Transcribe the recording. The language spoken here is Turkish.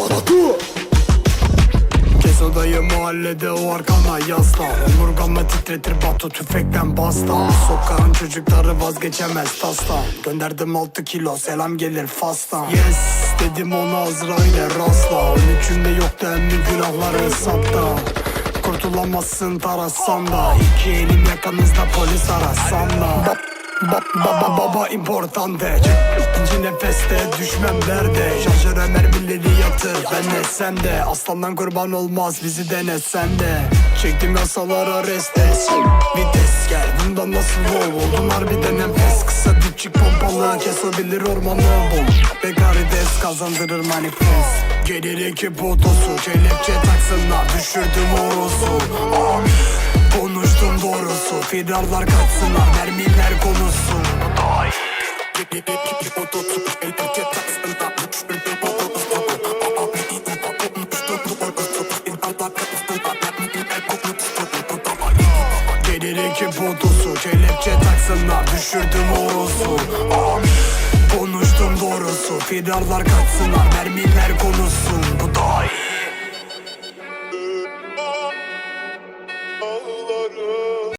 Batu Kes odayı mahallede o arkana yasla. Omurgamı titretir Batu tüfekten basta. Sokağın çocukları vazgeçemez tasla Gönderdim 6 kilo selam gelir fastan. Yes dedim ona Azrail'e rastla. 13'ümde yoktu emmi günahları satta Kurtulamazsın tarasan da. İki elim yakanızda polis arasan da Ba baba baba importante. İkinci nefeste düşmem derde Şarjöre mermileri yatır ben sen de. Aslandan kurban olmaz bizi denesen de. Çektim yasalara restes Vites. Gel bundan nasıl ol Oldun? Harbiden enfes Kısa dipçik pompalı kesebilir ormanı. Bul Bekarides kazandırır manifest. Gelir ekip otosu Kelepçe taksınlar düşürdüm orosu firarlar katsınlar Mermiler konuşsun. Daha Gelir iki botusu Kelepçe taksınlar Düşürdüm orusu Konuştum doğrusu Firarlar katsınlar Mermiler konuşsun. Bu daha iyi. Oh